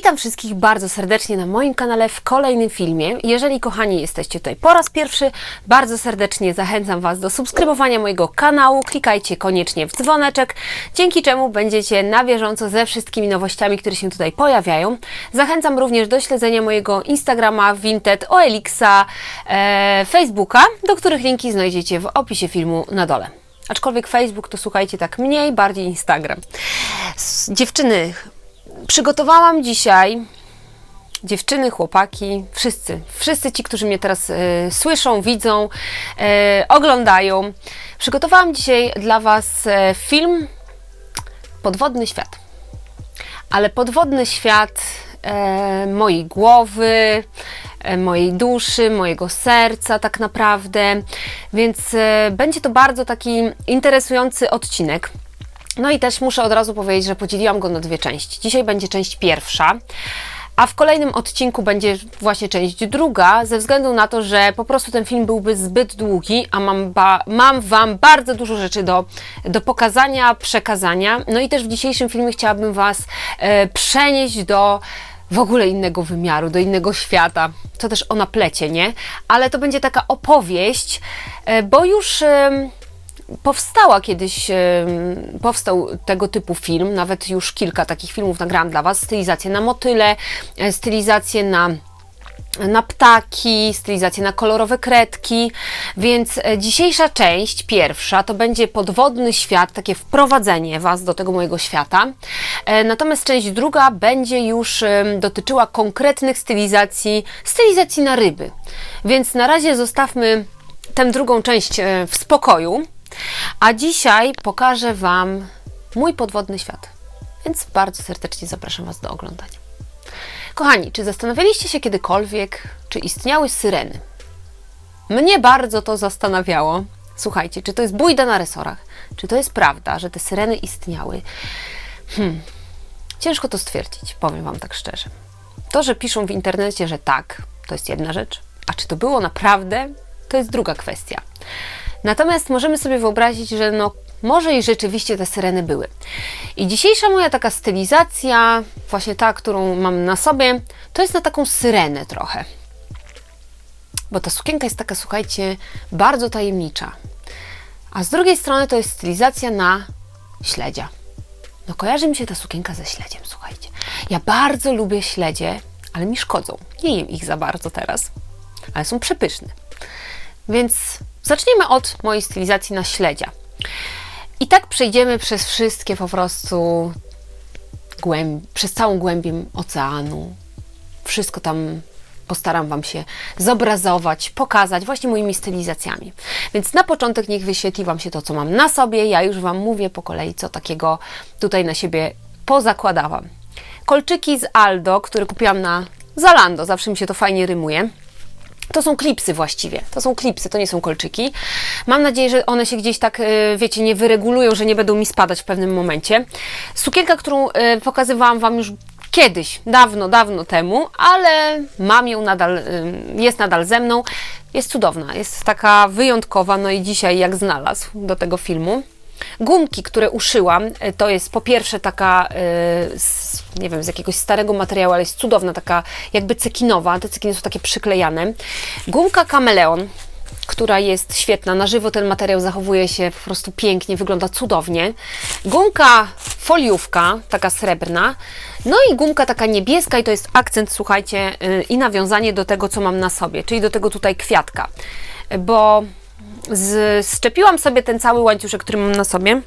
Witam wszystkich bardzo serdecznie na moim kanale w kolejnym filmie. Jeżeli kochani jesteście tutaj po raz pierwszy, bardzo serdecznie zachęcam Was do subskrybowania mojego kanału. Klikajcie koniecznie w dzwoneczek, dzięki czemu będziecie na bieżąco ze wszystkimi nowościami, które się tutaj pojawiają. Zachęcam również do śledzenia mojego Instagrama, Vinted, OLX-a, e, Facebooka, do których linki znajdziecie w opisie filmu na dole. Aczkolwiek Facebook to słuchajcie tak mniej, bardziej Instagram. Dziewczyny, przygotowałam dzisiaj dziewczyny, chłopaki, wszyscy, wszyscy ci, którzy mnie teraz e, słyszą, widzą, e, oglądają. Przygotowałam dzisiaj dla Was e, film Podwodny świat. Ale podwodny świat mojej głowy, mojej duszy, mojego serca, tak naprawdę. Więc będzie to bardzo taki interesujący odcinek. No i też muszę od razu powiedzieć, że podzieliłam go na dwie części. Dzisiaj będzie część pierwsza. A w kolejnym odcinku będzie właśnie część druga, ze względu na to, że po prostu ten film byłby zbyt długi, a mam, mam Wam bardzo dużo rzeczy do, do pokazania, przekazania. No i też w dzisiejszym filmie chciałabym Was e, przenieść do w ogóle innego wymiaru, do innego świata. To też o naplecie, nie? Ale to będzie taka opowieść, e, bo już. em, powstała kiedyś, powstał tego typu film, nawet już kilka takich filmów nagrałam dla Was, stylizacje na motyle, e, stylizacje na na ptaki, stylizacje na kolorowe kredki, więc e, dzisiejsza część, pierwsza, to będzie podwodny świat, takie wprowadzenie Was do tego mojego świata. E, Natomiast część druga będzie już dotyczyła konkretnych stylizacji, stylizacji na ryby. Więc na razie zostawmy tę drugą część w spokoju. A dzisiaj pokażę Wam mój podwodny świat. Więc bardzo serdecznie zapraszam Was do oglądania. Kochani, czy zastanawialiście się kiedykolwiek, czy istniały syreny? Mnie bardzo to zastanawiało. Słuchajcie, czy to jest bójda na resorach? Czy to jest prawda, że te syreny istniały? Hmm. Ciężko to stwierdzić, powiem Wam tak szczerze. To, że piszą w internecie, że tak, to jest jedna rzecz, a czy to było naprawdę, to jest druga kwestia. Natomiast możemy sobie wyobrazić, że no, może i rzeczywiście te syreny były. I dzisiejsza moja taka stylizacja, właśnie ta, którą mam na sobie, to jest na taką syrenę trochę. Bo ta sukienka jest taka, słuchajcie, bardzo tajemnicza. A z drugiej strony to jest stylizacja na śledzia. No kojarzy mi się ta sukienka ze śledziem, słuchajcie. Ja bardzo lubię śledzie, ale mi szkodzą. Nie jem ich za bardzo teraz, ale są przepyszne. Więc zacznijmy od mojej stylizacji na śledzia. I tak przejdziemy przez wszystkie po prostu głęb- przez całą głębię oceanu. Wszystko tam postaram Wam się zobrazować, pokazać właśnie moimi stylizacjami. Więc na początek niech wyświetli Wam się to, co mam na sobie. Ja już Wam mówię po kolei, co takiego tutaj na siebie pozakładałam. Kolczyki z Aldo, które kupiłam na Zalando, zawsze mi się to fajnie rymuje. To są klipsy właściwie. To są klipsy, to nie są kolczyki. Mam nadzieję, że one się gdzieś tak, y, wiecie, nie wyregulują, że nie będą mi spadać w pewnym momencie. Sukienka, którą y, pokazywałam Wam już kiedyś, dawno, dawno temu, ale mam ją nadal, y, jest nadal ze mną. Jest cudowna, jest taka wyjątkowa, no i dzisiaj jak znalazł do tego filmu. Gumki, które uszyłam, y, to jest po pierwsze taka, y, z, nie wiem, z jakiegoś starego materiału, ale jest cudowna, taka jakby cekinowa. Te cekiny są takie przyklejane. Gumka kameleon, która jest świetna. Na żywo ten materiał zachowuje się po prostu pięknie, wygląda cudownie. Gumka foliówka, taka srebrna. No i gumka taka niebieska i to jest akcent, słuchajcie, y, i nawiązanie do tego, co mam na sobie, czyli do tego tutaj kwiatka. Bo z, szczepiłam sobie ten cały łańcuszek, który mam na sobie,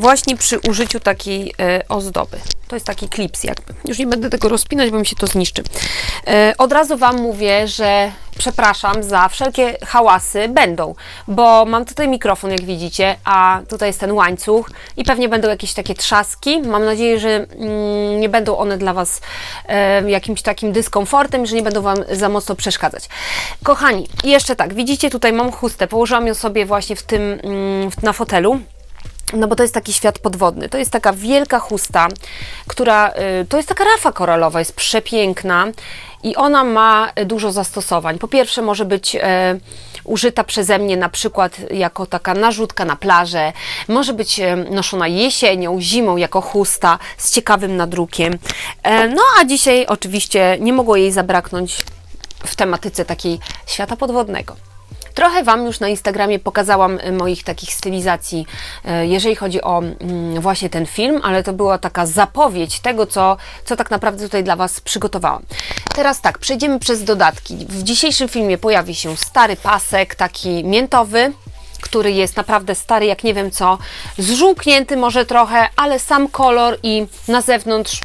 właśnie przy użyciu takiej e, ozdoby. To jest taki klips jakby. Już nie będę tego rozpinać, bo mi się to zniszczy. E, od razu Wam mówię, że przepraszam za wszelkie hałasy. Będą, bo mam tutaj mikrofon, jak widzicie, a tutaj jest ten łańcuch i pewnie będą jakieś takie trzaski. Mam nadzieję, że mm, nie będą one dla Was e, jakimś takim dyskomfortem, że nie będą Wam za mocno przeszkadzać. Kochani, jeszcze tak, widzicie, tutaj mam chustę. Położyłam ją sobie właśnie w tym, mm, na fotelu. No bo to jest taki świat podwodny. To jest taka wielka chusta, która y, to jest taka rafa koralowa, jest przepiękna i ona ma dużo zastosowań. Po pierwsze może być e, użyta przeze mnie na przykład jako taka narzutka na plażę, może być e, noszona jesienią, zimą jako chusta z ciekawym nadrukiem. E, No a dzisiaj oczywiście nie mogło jej zabraknąć w tematyce takiej świata podwodnego. Trochę Wam już na Instagramie pokazałam y, moich takich stylizacji, y, jeżeli chodzi o mm, właśnie ten film, ale to była taka zapowiedź tego, co, co tak naprawdę tutaj dla Was przygotowałam. Teraz tak, przejdziemy przez dodatki. W dzisiejszym filmie pojawi się stary pasek, taki miętowy, który jest naprawdę stary, jak nie wiem co, zżółknięty może trochę, ale sam kolor i na zewnątrz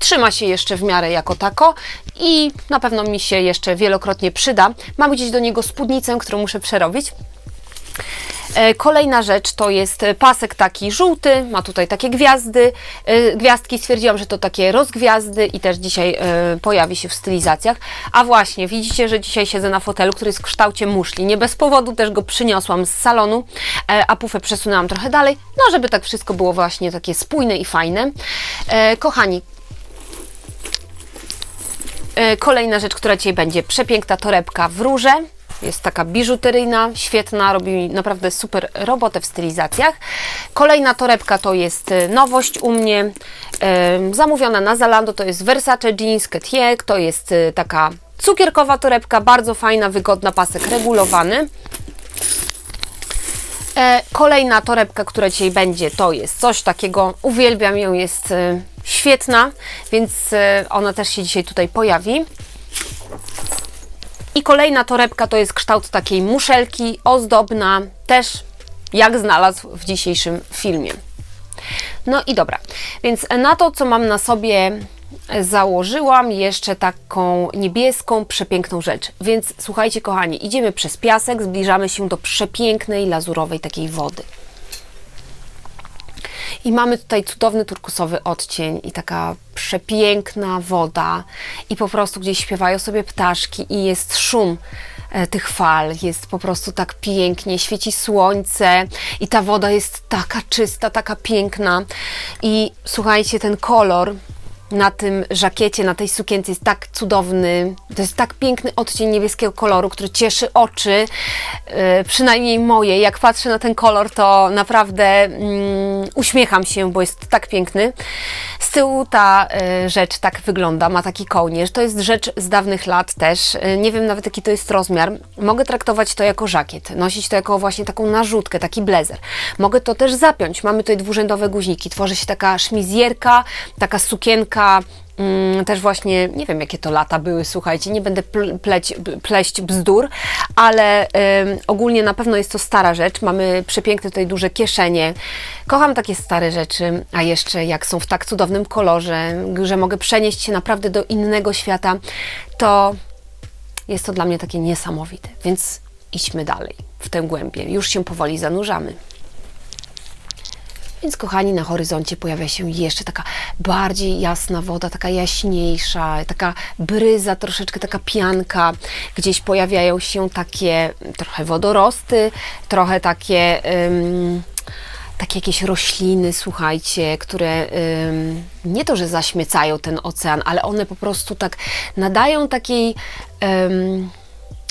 trzyma się jeszcze w miarę jako tako i na pewno mi się jeszcze wielokrotnie przyda. Mam gdzieś do niego spódnicę, którą muszę przerobić. E, Kolejna rzecz to jest pasek taki żółty, ma tutaj takie gwiazdy, e, gwiazdki. Stwierdziłam, że to takie rozgwiazdy i też dzisiaj e, pojawi się w stylizacjach. A właśnie, widzicie, że dzisiaj siedzę na fotelu, który jest w kształcie muszli. Nie bez powodu też go przyniosłam z salonu, a pufę przesunęłam trochę dalej, no żeby tak wszystko było właśnie takie spójne i fajne. Kochani, Kolejna rzecz, która dzisiaj będzie, przepiękna torebka w róże. Jest taka biżuteryjna, świetna, robi naprawdę super robotę w stylizacjach. Kolejna torebka to jest e, nowość u mnie, e, zamówiona na Zalando, to jest Versace Jeans Ketiek, to jest e, taka cukierkowa torebka, bardzo fajna, wygodna, pasek regulowany. E, Kolejna torebka, która dzisiaj będzie, to jest coś takiego, uwielbiam ją, jest e, świetna, więc e, ona też się dzisiaj tutaj pojawi. I kolejna torebka to jest kształt takiej muszelki, ozdobna, też jak znalazł w dzisiejszym filmie. No i dobra, więc na to, co mam na sobie, założyłam jeszcze taką niebieską, przepiękną rzecz. Więc słuchajcie, kochani, idziemy przez piasek, zbliżamy się do przepięknej, lazurowej takiej wody. I mamy tutaj cudowny turkusowy odcień i taka przepiękna woda. I po prostu gdzieś śpiewają sobie ptaszki i jest szum e, tych fal, jest po prostu tak pięknie, świeci słońce i ta woda jest taka czysta, taka piękna. I słuchajcie, ten kolor na tym żakiecie, na tej sukience jest tak cudowny. To jest tak piękny odcień niebieskiego koloru, który cieszy oczy, yy, przynajmniej moje. Jak patrzę na ten kolor, to naprawdę mm, uśmiecham się, bo jest tak piękny. Z tyłu ta y, rzecz tak wygląda, ma taki kołnierz. To jest rzecz z dawnych lat też. Y, nie wiem nawet jaki to jest rozmiar. Mogę traktować to jako żakiet, nosić to jako właśnie taką narzutkę, taki blazer. Mogę to też zapiąć. Mamy tutaj dwurzędowe guźniki. Tworzy się taka szmizjerka, taka sukienka mm, też właśnie, nie wiem jakie to lata były, słuchajcie, nie będę ple- pleć, pleść bzdur, ale ogólnie na pewno jest to stara rzecz. Mamy przepiękne tutaj duże kieszenie. Kocham takie stare rzeczy, a jeszcze jak są w tak cudownym kolorze, że mogę przenieść się naprawdę do innego świata, to jest to dla mnie takie niesamowite. Więc idźmy dalej w tę głębię. Już się powoli zanurzamy. Więc kochani, na horyzoncie pojawia się jeszcze taka bardziej jasna woda, taka jaśniejsza, taka bryza, troszeczkę taka pianka. Gdzieś pojawiają się takie trochę wodorosty, trochę takie. ym, takie jakieś rośliny, słuchajcie, które nie to, że zaśmiecają ten ocean, ale one po prostu tak nadają takiej,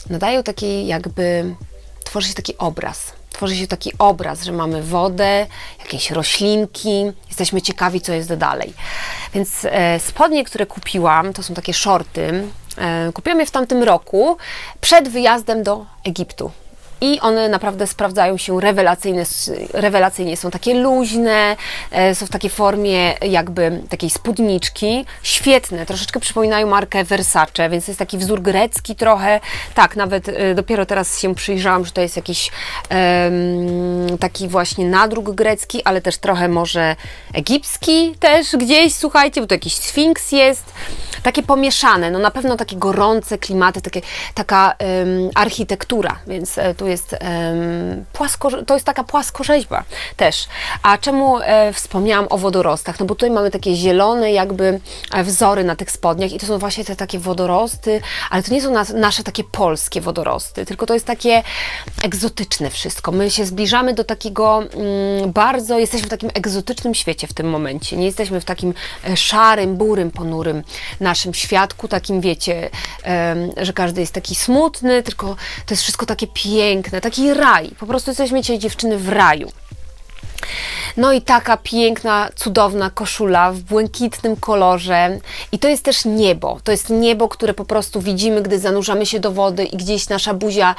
nadają takiej jakby, tworzy się taki obraz. Tworzy się taki obraz, że mamy wodę, jakieś roślinki, jesteśmy ciekawi, co jest dalej. Więc e, spodnie, które kupiłam, to są takie shorty. E, kupiłam je w tamtym roku przed wyjazdem do Egiptu. I one naprawdę sprawdzają się rewelacyjnie, rewelacyjnie. Są takie luźne, e, są w takiej formie jakby takiej spódniczki. Świetne, troszeczkę przypominają markę Versace, więc jest taki wzór grecki trochę. Tak, nawet e, dopiero teraz się przyjrzałam, że to jest jakiś em, taki właśnie nadruk grecki, ale też trochę może egipski też gdzieś, słuchajcie, bo to jakiś sfinks jest. Takie pomieszane, no na pewno takie gorące klimaty, takie, taka em, architektura, więc e, tu jest em, płasko, to jest taka płaskorzeźba też. A czemu e, wspomniałam o wodorostach? No bo tutaj mamy takie zielone jakby e, wzory na tych spodniach i to są właśnie te takie wodorosty, ale to nie są nas, nasze takie polskie wodorosty, tylko to jest takie egzotyczne wszystko. My się zbliżamy do takiego mm, bardzo, jesteśmy w takim egzotycznym świecie w tym momencie. Nie jesteśmy w takim e, szarym, burym, ponurym naszym świadku, takim wiecie, że każdy jest taki smutny, tylko to jest wszystko takie piękne, taki raj. Po prostu jesteśmy dzisiaj dziewczyny w raju. No i taka piękna, cudowna koszula w błękitnym kolorze. I to jest też niebo. To jest niebo, które po prostu widzimy, gdy zanurzamy się do wody i gdzieś nasza buzia,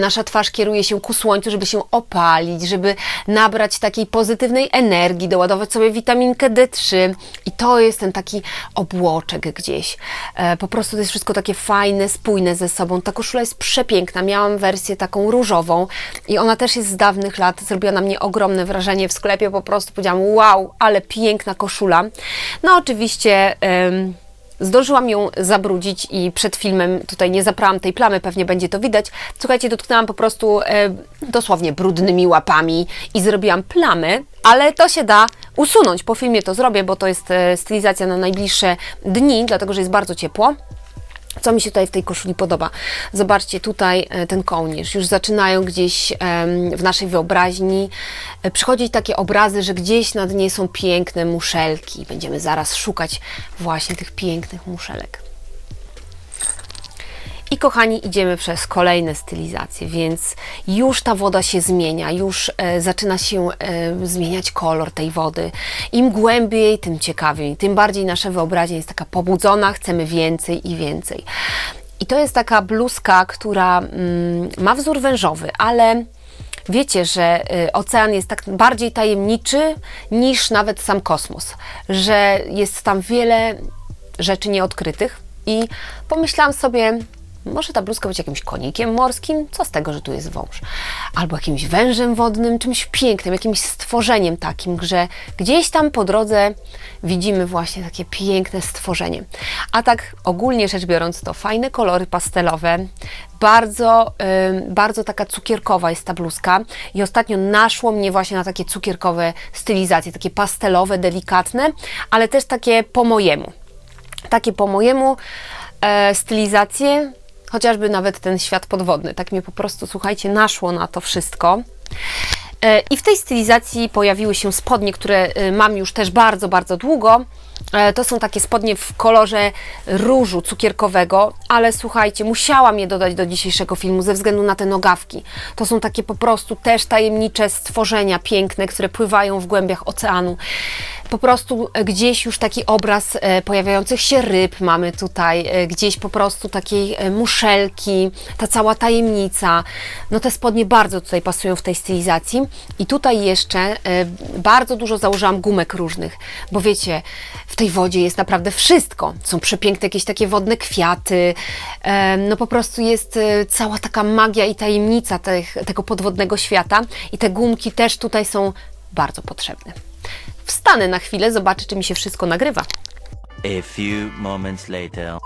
nasza twarz kieruje się ku słońcu, żeby się opalić, żeby nabrać takiej pozytywnej energii, doładować sobie witaminkę D3. I to jest ten taki obłoczek gdzieś. E, po prostu to jest wszystko takie fajne, spójne ze sobą. Ta koszula jest przepiękna. Miałam wersję taką różową i ona też jest z dawnych lat. Zrobiła na mnie ogromne wrażenie w sklepie. Po prostu powiedziałam, wow, ale piękna koszula. No oczywiście... em, Zdążyłam ją zabrudzić i przed filmem tutaj nie zaprałam tej plamy, pewnie będzie to widać. Słuchajcie, dotknęłam po prostu e, dosłownie brudnymi łapami i zrobiłam plamy, ale to się da usunąć. Po filmie to zrobię, bo to jest e, stylizacja na najbliższe dni, dlatego że jest bardzo ciepło. Co mi się tutaj w tej koszuli podoba? Zobaczcie, tutaj e, ten kołnierz. Już zaczynają gdzieś w naszej wyobraźni e, przychodzić takie obrazy, że gdzieś na dnie są piękne muszelki. Będziemy zaraz szukać właśnie tych pięknych muszelek. I kochani, idziemy przez kolejne stylizacje, więc już ta woda się zmienia, już e, zaczyna się e, zmieniać kolor tej wody. Im głębiej, tym ciekawiej, tym bardziej nasza wyobraźnia jest taka pobudzona, chcemy więcej i więcej. I to jest taka bluzka, która mm, ma wzór wężowy, ale wiecie, że y, ocean jest tak bardziej tajemniczy niż nawet sam kosmos, że jest tam wiele rzeczy nieodkrytych i pomyślałam sobie, może ta bluzka być jakimś konikiem morskim? Co z tego, że tu jest wąż? Albo jakimś wężem wodnym, czymś pięknym, jakimś stworzeniem takim, że gdzieś tam po drodze widzimy właśnie takie piękne stworzenie. A tak ogólnie rzecz biorąc, to fajne kolory pastelowe, bardzo, bardzo taka cukierkowa jest ta bluzka i ostatnio naszło mnie właśnie na takie cukierkowe stylizacje, takie pastelowe, delikatne, ale też takie po mojemu. Takie po mojemu e, stylizacje, chociażby nawet ten świat podwodny. Tak mnie po prostu, słuchajcie, naszło na to wszystko. E, I w tej stylizacji pojawiły się spodnie, które e, mam już też bardzo, bardzo długo. E, To są takie spodnie w kolorze różu cukierkowego, ale słuchajcie, musiałam je dodać do dzisiejszego filmu ze względu na te nogawki. To są takie po prostu też tajemnicze stworzenia piękne, które pływają w głębiach oceanu. Po prostu e, gdzieś już taki obraz e, pojawiających się ryb mamy tutaj, gdzieś po prostu takiej muszelki, ta cała tajemnica. No te spodnie bardzo tutaj pasują w tej stylizacji. I tutaj jeszcze bardzo dużo założyłam gumek różnych, bo wiecie, w tej wodzie jest naprawdę wszystko. Są przepiękne jakieś takie wodne kwiaty, no po prostu jest e, cała taka magia i tajemnica tych, tego podwodnego świata i te gumki też tutaj są bardzo potrzebne. Wstanę na chwilę, zobaczę, czy mi się wszystko nagrywa. A few moments later.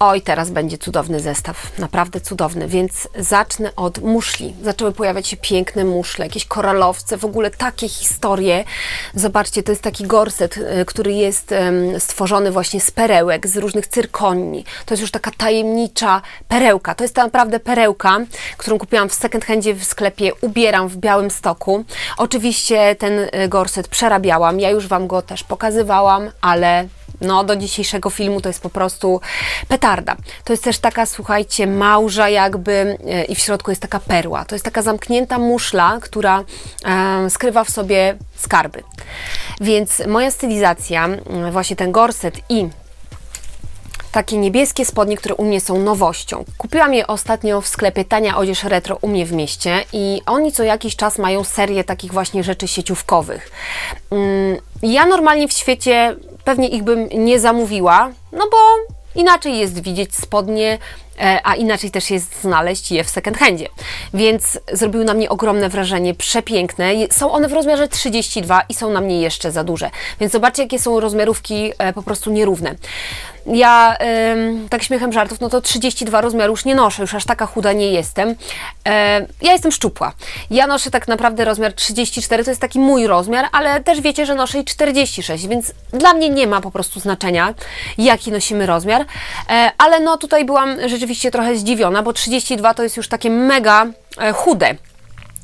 Oj, teraz będzie cudowny zestaw, naprawdę cudowny, więc zacznę od muszli. Zaczęły pojawiać się piękne muszle, jakieś koralowce, w ogóle takie historie. Zobaczcie, to jest taki gorset, y, który jest stworzony właśnie z perełek, z różnych cyrkoni. To jest już taka tajemnicza perełka. To jest naprawdę perełka, którą kupiłam w second handzie w sklepie Ubieram w Białym Stoku. Oczywiście ten y, gorset przerabiałam, ja już Wam go też pokazywałam, ale no, do dzisiejszego filmu to jest po prostu petarda. To jest też taka, słuchajcie, małża jakby e, i w środku jest taka perła. To jest taka zamknięta muszla, która e, skrywa w sobie skarby. Więc moja stylizacja, właśnie ten gorset i takie niebieskie spodnie, które u mnie są nowością. Kupiłam je ostatnio w sklepie Tania Odzież Retro u mnie w mieście i oni co jakiś czas mają serię takich właśnie rzeczy sieciówkowych. Mm, Ja normalnie w świecie pewnie ich bym nie zamówiła, no bo inaczej jest widzieć spodnie, e, a inaczej też jest znaleźć je w second handzie. Więc zrobiły na mnie ogromne wrażenie, przepiękne. Są one w rozmiarze 32 i są na mnie jeszcze za duże. Więc zobaczcie, jakie są rozmiarówki e, po prostu nierówne. Ja ym, tak śmiechem żartów, no to 32 rozmiaru już nie noszę, już aż taka chuda nie jestem. E, ja jestem szczupła. Ja noszę tak naprawdę rozmiar 34, to jest taki mój rozmiar, ale też wiecie, że noszę i 46, więc dla mnie nie ma po prostu znaczenia, jaki nosimy rozmiar. E, ale no tutaj byłam rzeczywiście trochę zdziwiona, bo 32 to jest już takie mega e, chude.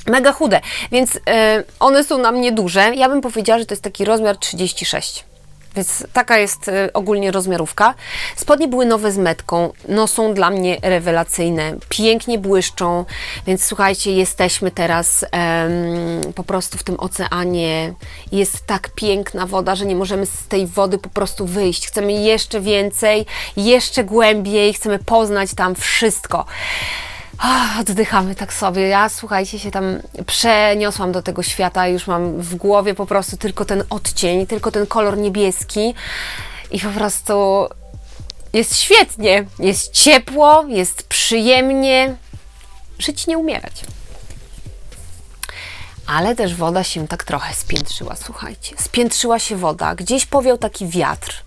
Mega chude, więc e, one są na mnie duże. Ja bym powiedziała, że to jest taki rozmiar 36. Więc taka jest e, ogólnie rozmiarówka. Spodnie były nowe z metką, no są dla mnie rewelacyjne, pięknie błyszczą, więc słuchajcie, jesteśmy teraz em, po prostu w tym oceanie. Jest tak piękna woda, że nie możemy z tej wody po prostu wyjść. Chcemy jeszcze więcej, jeszcze głębiej, chcemy poznać tam wszystko. Ah, Oddychamy tak sobie. Ja, słuchajcie, się tam przeniosłam do tego świata. Już mam w głowie po prostu tylko ten odcień, tylko ten kolor niebieski. I po prostu jest świetnie. Jest ciepło, jest przyjemnie. Żyć nie umierać. Ale też woda się tak trochę spiętrzyła, słuchajcie. Spiętrzyła się woda, gdzieś powiał taki wiatr.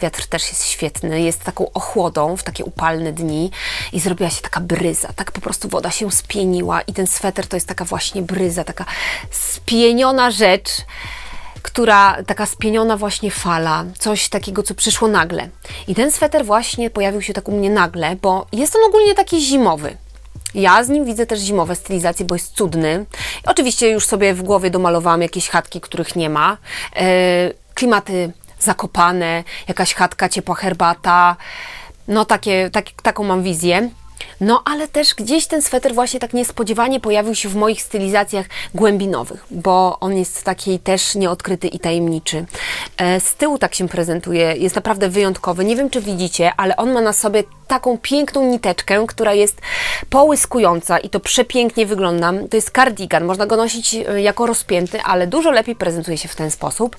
Wiatr też jest świetny, jest taką ochłodą w takie upalne dni i zrobiła się taka bryza. Tak po prostu woda się spieniła i ten sweter to jest taka właśnie bryza, taka spieniona rzecz, która, taka spieniona właśnie fala, coś takiego, co przyszło nagle. I ten sweter właśnie pojawił się tak u mnie nagle, bo jest on ogólnie taki zimowy. Ja z nim widzę też zimowe stylizacje, bo jest cudny. Oczywiście już sobie w głowie domalowałam jakieś chatki, których nie ma. E, klimaty zakopane, jakaś chatka, ciepła herbata. No takie, tak, taką mam wizję. No ale też gdzieś ten sweter właśnie tak niespodziewanie pojawił się w moich stylizacjach głębinowych, bo on jest taki też nieodkryty i tajemniczy. E, Z tyłu tak się prezentuje, jest naprawdę wyjątkowy. Nie wiem czy widzicie, ale on ma na sobie taką piękną niteczkę, która jest połyskująca i to przepięknie wygląda. To jest kardigan, można go nosić e, jako rozpięty, ale dużo lepiej prezentuje się w ten sposób.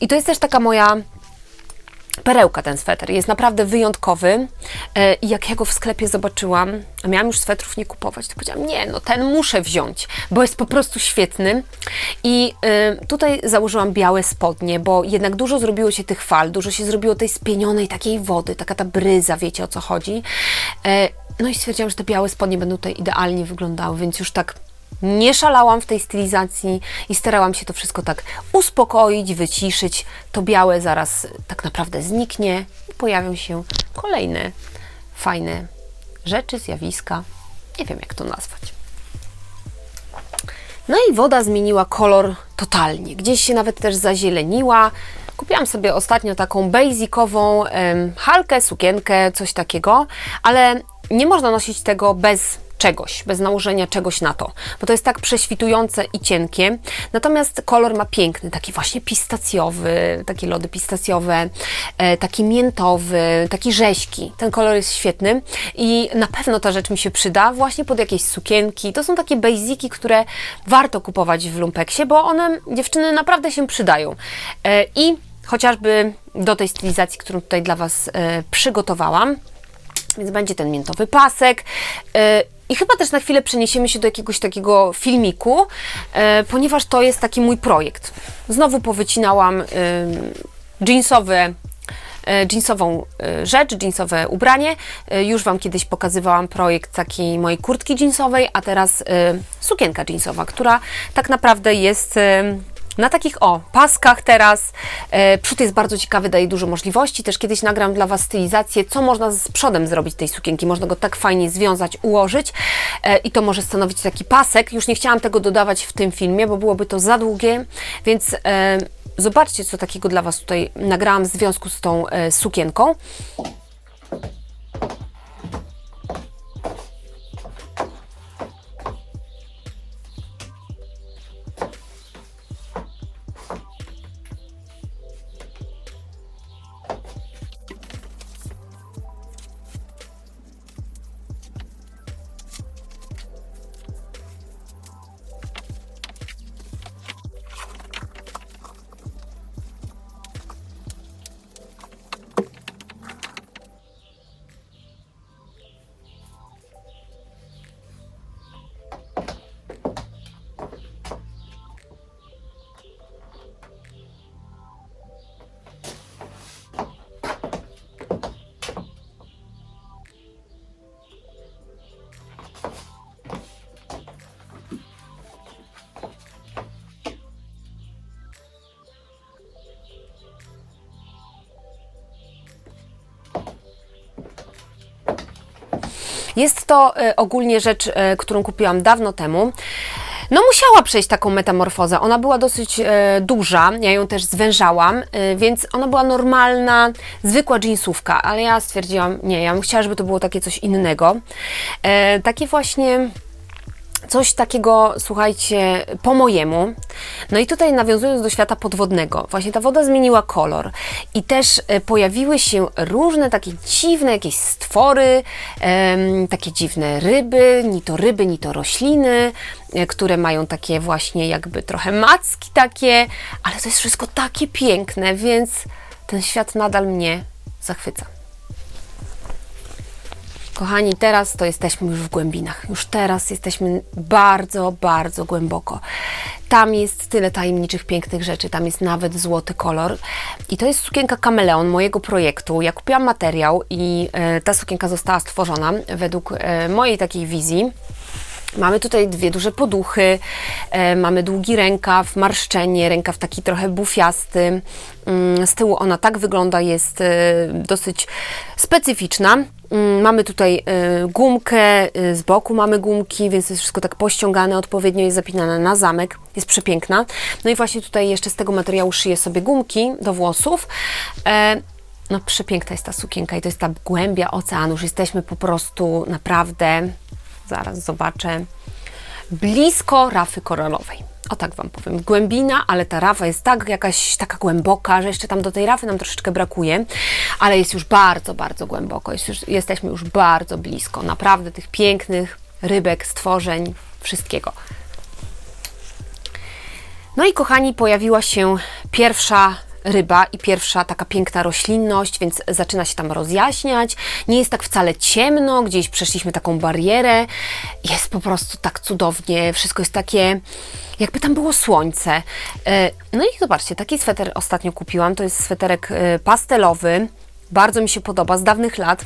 I to jest też taka moja perełka ten sweter. Jest naprawdę wyjątkowy E, i jak ja go w sklepie zobaczyłam, a miałam już swetrów nie kupować, to powiedziałam, nie, no ten muszę wziąć, bo jest po prostu świetny. I e, tutaj założyłam białe spodnie, bo jednak dużo zrobiło się tych fal, dużo się zrobiło tej spienionej takiej wody, taka ta bryza, wiecie o co chodzi. E, No i stwierdziłam, że te białe spodnie będą tutaj idealnie wyglądały, więc już tak nie szalałam w tej stylizacji i starałam się to wszystko tak uspokoić, wyciszyć. To białe zaraz tak naprawdę zniknie i pojawią się kolejne fajne rzeczy, zjawiska. Nie wiem, jak to nazwać. No i woda zmieniła kolor totalnie. Gdzieś się nawet też zazieleniła. Kupiłam sobie ostatnio taką basicową halkę, sukienkę, coś takiego, ale nie można nosić tego bez czegoś, bez nałożenia czegoś na to, bo to jest tak prześwitujące i cienkie. Natomiast kolor ma piękny, taki właśnie pistacjowy, takie lody pistacjowe, e, taki miętowy, taki rzeźki. Ten kolor jest świetny i na pewno ta rzecz mi się przyda właśnie pod jakieś sukienki. To są takie basiki, które warto kupować w lumpeksie, bo one, dziewczyny, naprawdę się przydają. E, I chociażby do tej stylizacji, którą tutaj dla Was e, przygotowałam, więc będzie ten miętowy pasek. I chyba też na chwilę przeniesiemy się do jakiegoś takiego filmiku, yy, ponieważ to jest taki mój projekt. Znowu powycinałam jeansowe e, jeansową e, rzecz, jeansowe ubranie. E, Już Wam kiedyś pokazywałam projekt takiej mojej kurtki jeansowej, a teraz e, sukienka jeansowa, która tak naprawdę jest e, na takich o paskach teraz. E, Przód jest bardzo ciekawy, daje dużo możliwości. Też kiedyś nagram dla Was stylizację, co można z przodem zrobić tej sukienki. Można go tak fajnie związać, ułożyć e, i to może stanowić taki pasek. Już nie chciałam tego dodawać w tym filmie, bo byłoby to za długie, więc e, zobaczcie, co takiego dla Was tutaj nagrałam w związku z tą e, sukienką. Jest to e, ogólnie rzecz, e, którą kupiłam dawno temu. No musiała przejść taką metamorfozę. Ona była dosyć e, duża, ja ją też zwężałam, więc ona była normalna, zwykła jeansówka, ale ja stwierdziłam, nie, ja bym chciała, żeby to było takie coś innego. Takie właśnie coś takiego, słuchajcie, po mojemu. No i tutaj nawiązując do świata podwodnego, właśnie ta woda zmieniła kolor i też e, pojawiły się różne takie dziwne jakieś stwory, takie dziwne ryby, ni to ryby, ni to rośliny, e, które mają takie właśnie jakby trochę macki takie, ale to jest wszystko takie piękne, więc ten świat nadal mnie zachwyca. Kochani, teraz to jesteśmy już w głębinach. Już teraz jesteśmy bardzo, bardzo głęboko. Tam jest tyle tajemniczych, pięknych rzeczy. Tam jest nawet złoty kolor. I to jest sukienka kameleon mojego projektu. Ja kupiłam materiał i e, ta sukienka została stworzona według e, mojej takiej wizji. Mamy tutaj dwie duże poduchy, e, mamy długi rękaw, marszczenie, rękaw taki trochę bufiasty. Mm, z tyłu ona tak wygląda, jest e, dosyć specyficzna. Mm, Mamy tutaj e, gumkę, e, z boku mamy gumki, więc jest wszystko tak pościągane, odpowiednio jest zapinane na zamek. Jest przepiękna. No i właśnie tutaj jeszcze z tego materiału szyję sobie gumki do włosów. E, No przepiękna jest ta sukienka i to jest ta głębia oceanu, że jesteśmy po prostu naprawdę zaraz zobaczę, blisko rafy koralowej. O tak Wam powiem. Głębina, ale ta rafa jest tak jakaś taka głęboka, że jeszcze tam do tej rafy nam troszeczkę brakuje, ale jest już bardzo, bardzo głęboko. Jest już, jesteśmy już bardzo blisko. Naprawdę tych pięknych rybek, stworzeń, wszystkiego. No i kochani, pojawiła się pierwsza ryba i pierwsza taka piękna roślinność, więc zaczyna się tam rozjaśniać. Nie jest tak wcale ciemno, gdzieś przeszliśmy taką barierę. Jest po prostu tak cudownie, wszystko jest takie, jakby tam było słońce. E, No i zobaczcie, taki sweter ostatnio kupiłam. To jest sweterek e, pastelowy. Bardzo mi się podoba, z dawnych lat.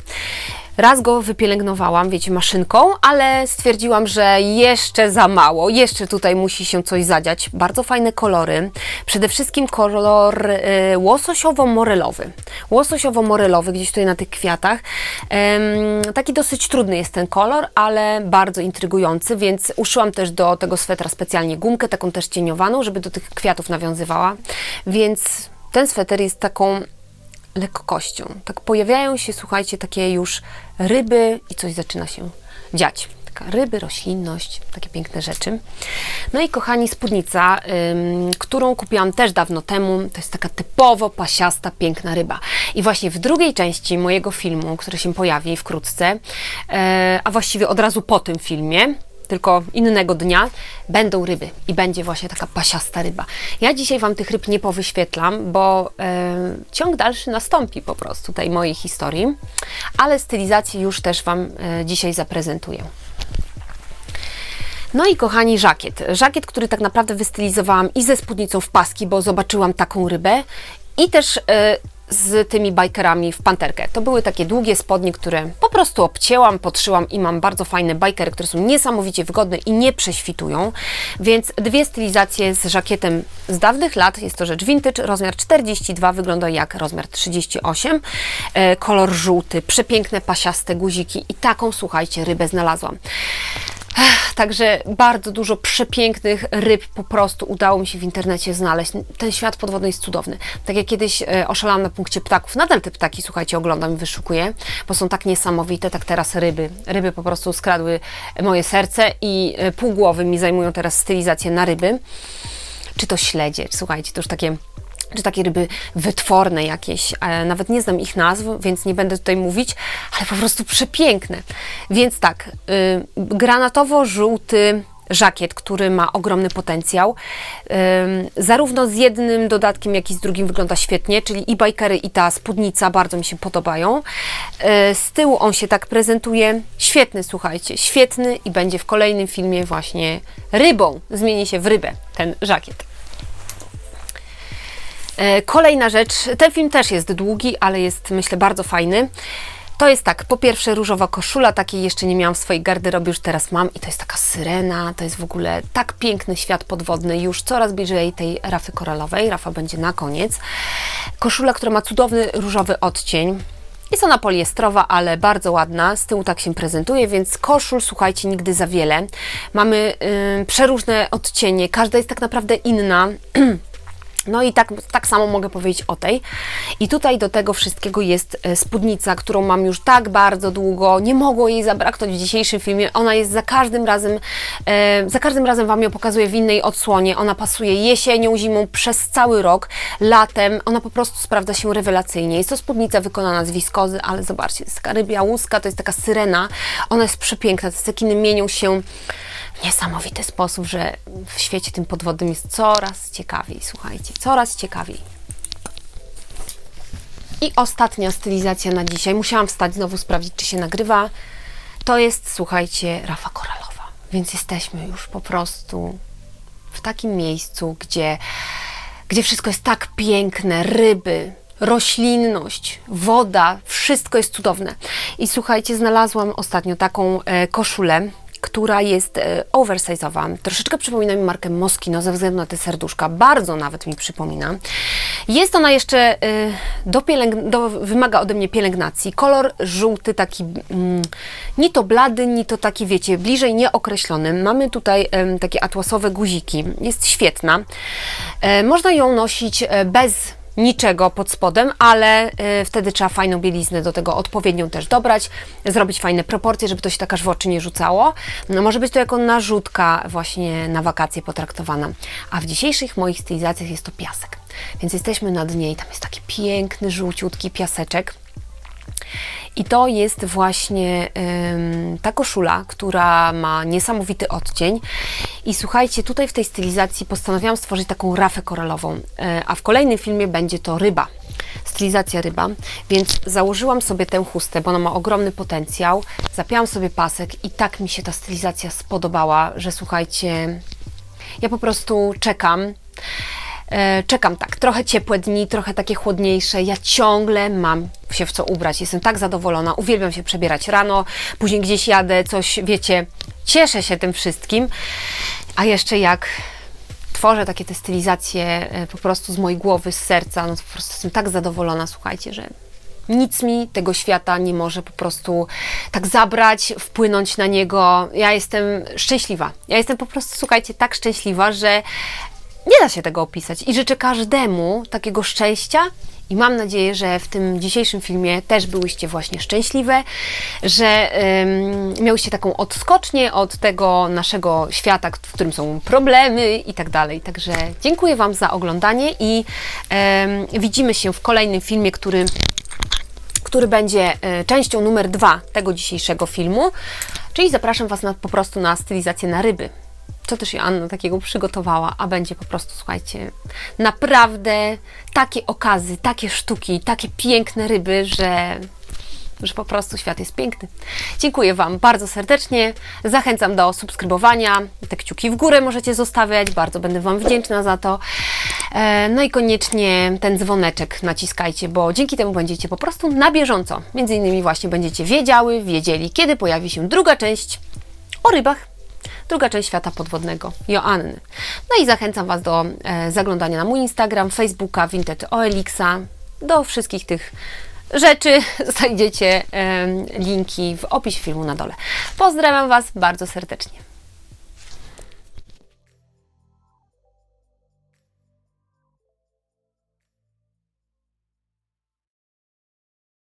Raz go wypielęgnowałam, wiecie, maszynką, ale stwierdziłam, że jeszcze za mało, jeszcze tutaj musi się coś zadziać. Bardzo fajne kolory. Przede wszystkim kolor y, łososiowo-morelowy. Łososiowo-morelowy, gdzieś tutaj na tych kwiatach. Em, taki dosyć trudny jest ten kolor, ale bardzo intrygujący, więc uszyłam też do tego swetra specjalnie gumkę, taką też cieniowaną, żeby do tych kwiatów nawiązywała. Więc ten sweter jest taką lekkością. Tak pojawiają się, słuchajcie, takie już ryby i coś zaczyna się dziać. Taka ryby, roślinność, takie piękne rzeczy. No i kochani, spódnica, ym, którą kupiłam też dawno temu, to jest taka typowo pasiasta, piękna ryba. I właśnie w drugiej części mojego filmu, który się pojawi wkrótce, e, a właściwie od razu po tym filmie, tylko innego dnia, będą ryby i będzie właśnie taka pasiasta ryba. Ja dzisiaj Wam tych ryb nie powyświetlam, bo e, ciąg dalszy nastąpi po prostu tej mojej historii, ale stylizację już też Wam e, dzisiaj zaprezentuję. No i kochani, żakiet. Żakiet, który tak naprawdę wystylizowałam i ze spódnicą w paski, bo zobaczyłam taką rybę i też e, z tymi bajkerami w panterkę. To były takie długie spodnie, które po prostu obcięłam, podszyłam i mam bardzo fajne bajkery, które są niesamowicie wygodne i nie prześwitują. Więc dwie stylizacje z żakietem z dawnych lat. Jest to rzecz vintage, rozmiar 42, wygląda jak rozmiar 38. E, kolor żółty, przepiękne pasiaste guziki i taką, słuchajcie, rybę znalazłam. Także bardzo dużo przepięknych ryb po prostu udało mi się w internecie znaleźć. Ten świat podwodny jest cudowny. Tak jak kiedyś e, oszalałam na punkcie ptaków, nadal te ptaki, słuchajcie, oglądam i wyszukuję, bo są tak niesamowite, tak teraz ryby. Ryby po prostu skradły moje serce i e, pół głowy mi zajmują teraz stylizację na ryby. Czy to śledzie, słuchajcie, to już takie czy takie ryby wytworne jakieś, e, nawet nie znam ich nazw, więc nie będę tutaj mówić, ale po prostu przepiękne. Więc tak, y, granatowo-żółty żakiet, który ma ogromny potencjał. Ym, zarówno z jednym dodatkiem, jak i z drugim wygląda świetnie, czyli i bajkery, i ta spódnica bardzo mi się podobają. Y, z tyłu on się tak prezentuje. Świetny, słuchajcie, świetny i będzie w kolejnym filmie właśnie rybą. Zmieni się w rybę ten żakiet. E, Kolejna rzecz, ten film też jest długi, ale jest myślę bardzo fajny. To jest tak, po pierwsze różowa koszula, takiej jeszcze nie miałam w swojej garderobie, już teraz mam i to jest taka syrena, to jest w ogóle tak piękny świat podwodny, już coraz bliżej tej rafy koralowej, rafa będzie na koniec. Koszula, która ma cudowny różowy odcień, Jest ona poliestrowa, ale bardzo ładna. Z tyłu tak się prezentuje, więc koszul, słuchajcie, nigdy za wiele. Mamy y, przeróżne odcienie, każda jest tak naprawdę inna. No i tak, tak samo mogę powiedzieć o tej. I tutaj do tego wszystkiego jest e, spódnica, którą mam już tak bardzo długo. Nie mogło jej zabraknąć w dzisiejszym filmie. Ona jest za każdym razem, e, za każdym razem Wam ją pokazuję w innej odsłonie. Ona pasuje jesienią, zimą, przez cały rok, latem. Ona po prostu sprawdza się rewelacyjnie. Jest to spódnica wykonana z wiskozy, ale zobaczcie, to jest taka rybia łuska, to jest taka syrena. Ona jest przepiękna, te cekiny mienią się niesamowity sposób, że w świecie tym podwodnym jest coraz ciekawiej, słuchajcie, coraz ciekawiej. I ostatnia stylizacja na dzisiaj. Musiałam wstać znowu sprawdzić, czy się nagrywa. To jest, słuchajcie, rafa koralowa. Więc jesteśmy już po prostu w takim miejscu, gdzie, gdzie wszystko jest tak piękne, ryby, roślinność, woda, wszystko jest cudowne. I słuchajcie, znalazłam ostatnio taką e, koszulę, która jest e, oversize'owa. Troszeczkę przypomina mi markę Moschino ze względu na te serduszka. Bardzo nawet mi przypomina. Jest ona jeszcze e, do pielęg- do, wymaga ode mnie pielęgnacji. Kolor żółty, taki mm, ni to blady, ni to taki, wiecie, bliżej nieokreślony. Mamy tutaj em, takie atłasowe guziki. Jest świetna. E, można ją nosić e, bez niczego pod spodem, ale y, wtedy trzeba fajną bieliznę do tego odpowiednią też dobrać, zrobić fajne proporcje, żeby to się tak aż w oczy nie rzucało. No, może być to jako narzutka właśnie na wakacje potraktowana. A w dzisiejszych moich stylizacjach jest to piasek. Więc jesteśmy na dnie i tam jest taki piękny, żółciutki piaseczek. I to jest właśnie ym, ta koszula, która ma niesamowity odcień. I słuchajcie, tutaj w tej stylizacji postanowiłam stworzyć taką rafę koralową, e, a w kolejnym filmie będzie to ryba. Stylizacja ryba, więc założyłam sobie tę chustę, bo ona ma ogromny potencjał. Zapięłam sobie pasek i tak mi się ta stylizacja spodobała, że słuchajcie, ja po prostu czekam. E, czekam tak, trochę ciepłe dni, trochę takie chłodniejsze. Ja ciągle mam się w co ubrać. Jestem tak zadowolona. Uwielbiam się przebierać rano, później gdzieś jadę, coś, wiecie, cieszę się tym wszystkim. A jeszcze jak tworzę takie te stylizacje e, po prostu z mojej głowy, z serca, no to po prostu jestem tak zadowolona, słuchajcie, że nic mi tego świata nie może po prostu tak zabrać, wpłynąć na niego. Ja jestem szczęśliwa. Ja jestem po prostu, słuchajcie, tak szczęśliwa, że nie da się tego opisać. I życzę każdemu takiego szczęścia. I mam nadzieję, że w tym dzisiejszym filmie też byłyście właśnie szczęśliwe, że ym, miałyście taką odskocznię od tego naszego świata, w którym są problemy i tak dalej. Także dziękuję Wam za oglądanie i ym, widzimy się w kolejnym filmie, który który będzie e, częścią numer dwa tego dzisiejszego filmu, czyli zapraszam Was na, po prostu na stylizację na ryby. Co też Joanna takiego przygotowała, a będzie po prostu, słuchajcie, naprawdę takie okazy, takie sztuki, takie piękne ryby, że, że po prostu świat jest piękny. Dziękuję Wam bardzo serdecznie. Zachęcam do subskrybowania. Te kciuki w górę możecie zostawiać. Bardzo będę Wam wdzięczna za to. E, No i koniecznie ten dzwoneczek naciskajcie, bo dzięki temu będziecie po prostu na bieżąco. Między innymi właśnie będziecie wiedziały, wiedzieli, kiedy pojawi się druga część o rybach. Druga część świata podwodnego, Joanny. No i zachęcam Was do e, zaglądania na mój Instagram, Facebooka, Vinted OLX-a. Do wszystkich tych rzeczy znajdziecie em, linki w opisie filmu na dole. Pozdrawiam Was bardzo serdecznie.